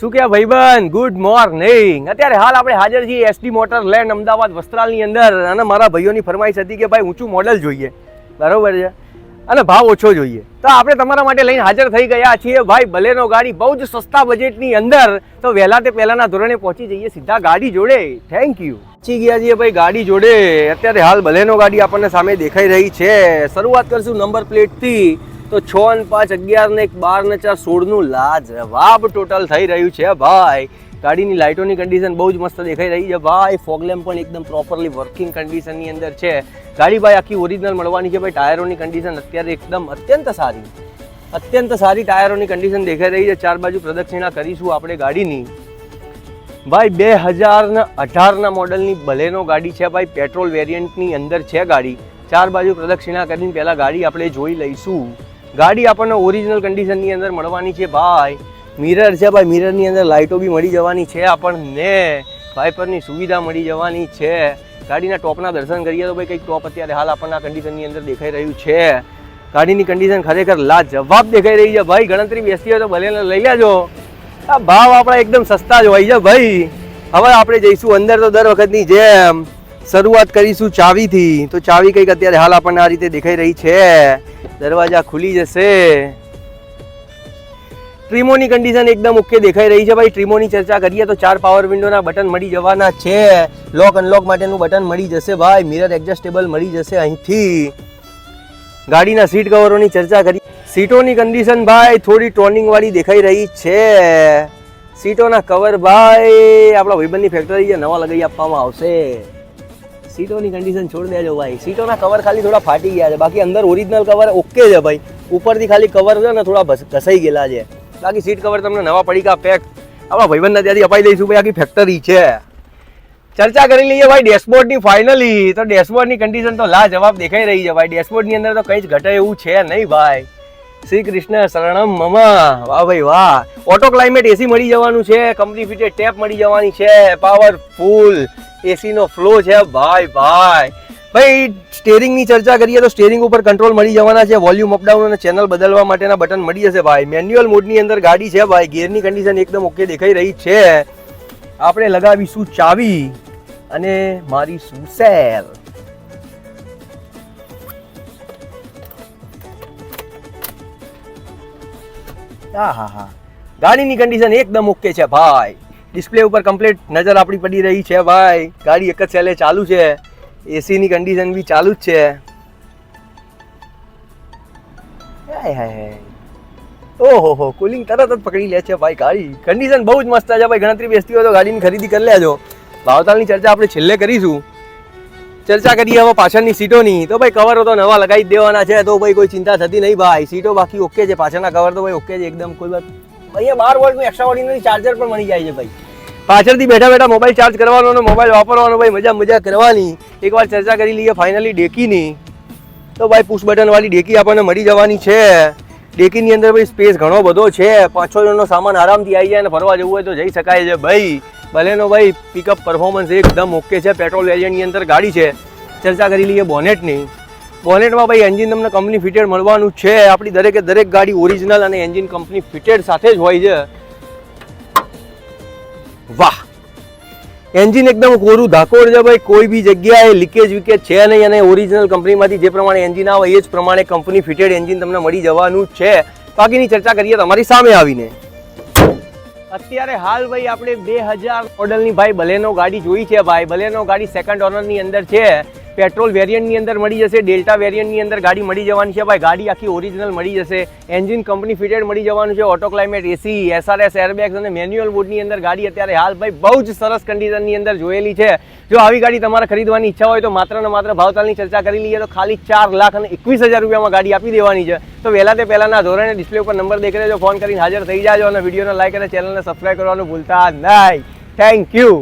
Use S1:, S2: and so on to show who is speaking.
S1: શું કે ભાઈબંધ? ગુડ મોર્નિંગ અત્યારે હાલ આપણે હાજર છીએ એસડી મોટર લેન્ડ અમદાવાદ વસ્ત્રાલની અંદર અને મારા ભાઈઓની ફરમાઈશ હતી કે ભાઈ ઊંચું મોડલ જોઈએ. બરોબર છે? અને ભાવ ઓછો જોઈએ. તો આપણે તમારા માટે લઈને હાજર થઈ ગયા છીએ. ભાઈ બલેનો ગાડી, બહુ જ સસ્તા બજેટની અંદર, તો વહેલા તે પહેલાના ધોરણે પહોંચી જઈએ સીધા ગાડી જોડે. થેન્ક યુ પહોંચી ગયા છીએ ભાઈ ગાડી જોડે. અત્યારે હાલ બલેનો ગાડી આપણને સામે દેખાઈ રહી છે. શરૂઆત કરશું નંબર પ્લેટથી તો છ અને પાંચ, અગિયાર ને એક, બાર ને ચાર, સોળનું લાજવાબ ટોટલ થઈ રહ્યું છે, ભાઈ. ગાડીની લાઇટોની કન્ડિશન બહુ જ મસ્ત દેખાઈ રહી છે, ભાઈ. ફોગલેમ પણ એકદમ પ્રોપરલી વર્કિંગ કન્ડિશનની અંદર છે. ગાડી ભાઈ આખી ઓરિજિનલ મળવાની છે, ભાઈ. ટાયરોની કન્ડિશન અત્યારે એકદમ અત્યંત સારી. અત્યંત સારી ટાયરોની કન્ડિશન દેખાઈ રહી છે. ચાર બાજુ પ્રદક્ષિણા કરીશું આપણે ગાડીની. ભાઈ, બે હજાર ને અઢારના મોડલની બલેનો ગાડી છે, ભાઈ. પેટ્રોલ વેરિયન્ટની અંદર છે ગાડી. ચાર બાજુ પ્રદક્ષિણા કરીને પહેલાં ગાડી આપણે જોઈ લઈશું. ગાડી આપણને ઓરિજિનલ કન્ડિશનની અંદર મળવાની છે, ભાઈ. મિરર છે, ભાઈ. મિરરની અંદર લાઇટો બી મળી જવાની છે આપણને. વાઇપરની સુવિધા મળી જવાની છે. ગાડીના ટોપના દર્શન કરીએ તો ભાઈ કંઈક ટોપ અત્યારે હાલ આપણને આ કન્ડિશનની અંદર દેખાઈ રહ્યું છે. ગાડીની કન્ડિશન ખરેખર લાજવાબ દેખાઈ રહી છે, ભાઈ. ગણતરી બેસતી હોય તો ભલે લઈ લેજો આ ભાવ આપણા એકદમ સસ્તા જ હોય છે, ભાઈ. હવે આપણે જઈશું અંદર તો દર વખતની જેમ. શરૂઆત કરીશું ચાવીથી. તો ચાવી કંઈક અત્યારે હાલ આપણને આ રીતે દેખાઈ રહી છે. દરવાજા ખુલી જશે. ટ્રીમોની કન્ડિશન એકદમ ઓકે દેખાઈ રહી છે ભાઈ. ટ્રીમોની ચર્ચા કરીએ તો ચાર પાવર વિન્ડોના બટન મળી જવાના છે. લોક અનલોક માટેનું બટન મળી જશે ભાઈ. મિરર એડજસ્ટેબલ મળી જશે અહીંથી. ગાડીના સીટ કવરોની ચર્ચા કરી. સીટોની કન્ડિશન ભાઈ, થોડી ટોનિંગ વાળી દેખાઈ રહી છે. સીટોના કવર ભાઈ, આપણા ભાઈબંધની ફેક્ટરી જે નવા લગાવી આપવામાં આવશે. સીટોની કન્ડિશન છોડી દેજો ભાઈ. સીટોના કવર ખાલી થોડા ફાટી ગયા છે. બાકી અંદર ઓરિજિનલ કવર ઓકે છે ભાઈ. ઉપરથી ખાલી કવર છે ને થોડા ઘસાઈ ગયેલા છે. બાકી સીટ કવર તમને નવા પડીકા પેક આપણા ભાઈબંધના ત્યાંથી અપાઈ દઈશું ભાઈ, આખી ફેક્ટરી છે. ચર્ચા કરી લઈએ ભાઈ ડેશબોર્ડની ફાઇનલી તો ડેશબોર્ડની કન્ડિશન તો લાજવાબ દેખાઈ રહી છે ભાઈ. ડેશબોર્ડની અંદર તો કંઈ જ ઘટે એવું છે નહીં ભાઈ. શ્રી કૃષ્ણ શરણમ મમા. વાહ ભાઈ, વાહ. ઓટો ક્લાઇમેટ એસી મળી જવાનું છે કંપની ફિટેડ ટેપ મળી જવાની છે પાવરફુલ એસીનો ફ્લો છે. ભાઈ ભાઈ. ભાઈ સ્ટેરિંગની ચર્ચા કરીએ તો સ્ટેરિંગ ઉપર કંટ્રોલ મળી જવાના છે. વોલ્યુમ અપડાઉન અને ચેનલ બદલવા માટેના બટન મળી જશે ભાઈ. મેન્યુઅલ મોડની અંદર ગાડી છે ભાઈ. ગિયરની કન્ડિશન એકદમ ઓકે દેખાઈ રહી છે. આપણે લગાવીશું ચાવી અને મારીશું સેલ હા હા હા ગાડીની કન્ડિશન એકદમ ઓકે છે ભાઈ. ડિસ્પ્લે ઉપર કમ્પ્લીટ નજર આપણી પડી રહી છે, ભાઈ. ગાડી એક જ સેલે ચાલુ છે. એસીની કન્ડિશન બી ચાલુ જ છે. ઓહો, હો કુલિંગ તરત જ પકડી લે છે, ભાઈ, ગાડી. કન્ડિશન બહુ જ મસ્ત છે, ભાઈ. ગણતરી બેસતી હોય તો ગાડીની ખરીદી કરી લેજો. ભાવતાલની ચર્ચા આપણે છેલ્લે કરીશું. ચર્ચા કરીએ હવે પાછળની સીટોની. તો ભાઈ કવરો તો નવા લગાવી દેવાના છે, તો ભાઈ કોઈ ચિંતા થતી નહીં, ભાઈ. સીટો બાકી ઓકે છે, પાછળના કવર તો ભાઈ ઓકે છે, એકદમ કોઈ વાત. અહીંયા બાર વોલ્ટનું એક્સ્ટ્રા ઓર્ડિનરી ચાર્જર પણ મળી જાય છે, ભાઈ. પાછળથી બેઠા બેઠા મોબાઈલ ચાર્જ કરવાનો અને મોબાઈલ વાપરવાનો ભાઈ મજા મજા કરવાની. એકવાર ચર્ચા કરી લઈએ ફાઇનલી ડેકીની. તો ભાઈ પુશ બટનવાળી ડેકી આપણને મળી જવાની છે. ડેકીની અંદર ભાઈ સ્પેસ ઘણો બધો છે. પાંચ જણનો સામાન આરામથી આવી જાય અને ફરવા જવું હોય તો જઈ શકાય છે ભાઈ. ભલેનો ભાઈ પિકઅપ પરફોર્મન્સ એકદમ ઓકે છે. પેટ્રોલ એજન્ટની અંદર ગાડી છે. ચર્ચા કરી લઈએ બોનેટની બોનેટમાં ભાઈ એન્જિન તમને કંપની ફિટેડ મળવાનું છે. આપણી દરેકે દરેક ગાડી ઓરિજિનલ અને એન્જિન કંપની ફિટેડ સાથે જ હોય છે. વાહ. એન્જિન એકદમ કોરું ધાકોડ છે ભાઈ, કોઈ બી જગ્યાએ લીકેજ વિકેજ છે નહીં અને ઓરિજિનલ કંપનીમાંથી જે પ્રમાણે એન્જિન આવે એ જ પ્રમાણે કંપની ફિટેડ એન્જિન તમને મળી જવાનું છે. બાકીની ચર્ચા કરીએ તમારી સામે આવીને. અત્યારે હાલ ભાઈ આપણે બે હજાર મોડલની ભાઈ બલેનો ગાડી જોઈ છે ભાઈ. બલેનો ગાડી સેકન્ડ ઓનરની અંદર છે. પેટ્રોલ વેરિયન્ટની અંદર મળી જશે, ડેલ્ટા વેરિયન્ટની અંદર ગાડી મળી જવાની છે. ભાઈ, ગાડી આખી ઓરિજિનલ મળી જશે. એન્જિન કંપની ફિટેડ મળી જવાનું છે, auto climate, AC, SRS, airbags manual manual બોર્ડની અંદર ગાડી અત્યારે હાલ ભાઈ બહુ જ સરસ કન્ડિશનની અંદર જોયેલી છે. જો આવી ગાડી તમારે ખરીદવાની ઈચ્છા હોય તો માત્ર ને માત્ર ભાવતાલની ચર્ચા કરી લઈએ તો ખાલી ચાર લાખ અને એકવીસ હજાર રૂપિયામાં ગાડી આપી દેવાની છે. તો વહેલા તે પહેલાના ધોરણે ડિસ્પ્લે ઉપર નંબર દેખી લેજો, ફોન કરીને હાજર થઈ જાજો અને વિડીયોને લાઈક અને ચેનલને સબસ્ક્રાઈબ કરવાનું ભૂલતા નહીં. Thank you